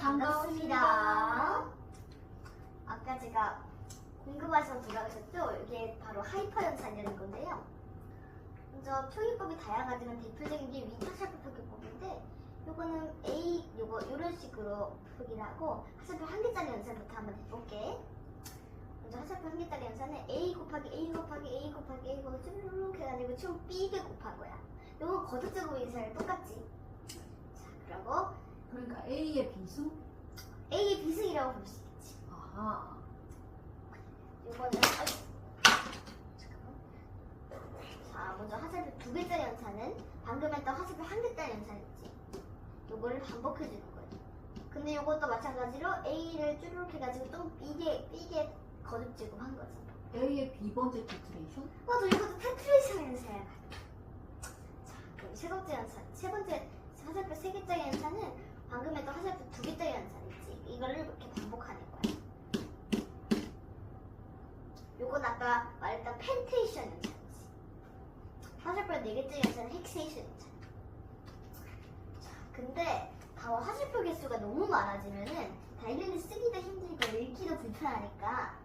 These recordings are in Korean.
반갑습니다. 아까 제가 궁금하셔서 돌아가셨죠? 이게 바로 하이퍼 연산이라는 건데요. 먼저 표기법이 다양하지만 대표적인 게 위탁샤프 표기법인데 요거는 A 요거 이런 식으로 표기를 하고 하샤표 한 개짜리 연산부터 한번 해볼게. 먼저 하샤표 한 개짜리 연산은 A 곱하기 A 곱하기 A 곱하기 A 곱하기 쭉 해가지고 총 B개 곱하고요. 요거 거듭 제곱 연산이 똑같지. 자, 그러니까 A의 비수? A의 비승이라고 볼 수 있겠지. 아하. 아이, 잠깐만. 자 먼저 화살표 두 개짜리 연산은 방금 했던 화살표 한 개짜리 연산 있지. 요거를 반복해 주는 거예요. 근데 요것도 마찬가지로 A를 쭈르륵 해가지고 또 B개 B개 거듭 제곱한 거지. A의 B번째 티트레이션? 맞아 이것도 테트레이션 연산이야. 자 그럼 세 번째 연산 세 번째 화살표 세 개짜리 연산은 방금 했던 화살표 두 개짜리 연산 있지. 이거를 이렇게 반복하는 거야. 요건 아까 말했던 펜테이션 연산이지. 화살표 네 개짜리 연산은 헥세이션 연산. 자, 근데 다 화살표 개수가 너무 많아지면은 당연히 쓰기도 힘들고 읽기도 불편하니까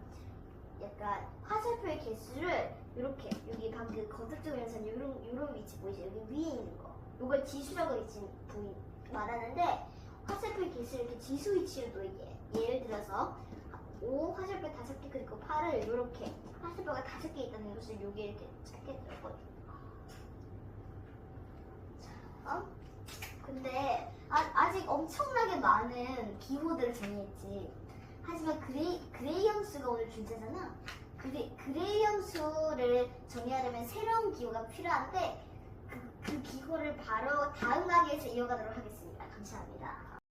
약간 화살표의 개수를 이렇게 여기 방금 거듭적 연산 요런 요런 위치 보이죠? 여기 위에 있는 거. 요걸 지수라고 보이 말하는데 화살표의 개수를 이렇게 지수 위치로 놓이게. 예를 들어서 5 화살표 5개 그리고 8을 이렇게 화살표가 5개 있다는 것을 여기 이렇게 적어줘. 자, 어? 근데 아, 직 엄청나게 많은 기호들을 정의했지. 하지만 그레이, 그레이 함수가 오늘 주제잖아. 그레, 그레이 함수를 정의하려면 새로운 기호가 필요한데 그, 그 기호를 바로 다음 강의에서 이어가도록 하겠습니다. 감사합니다.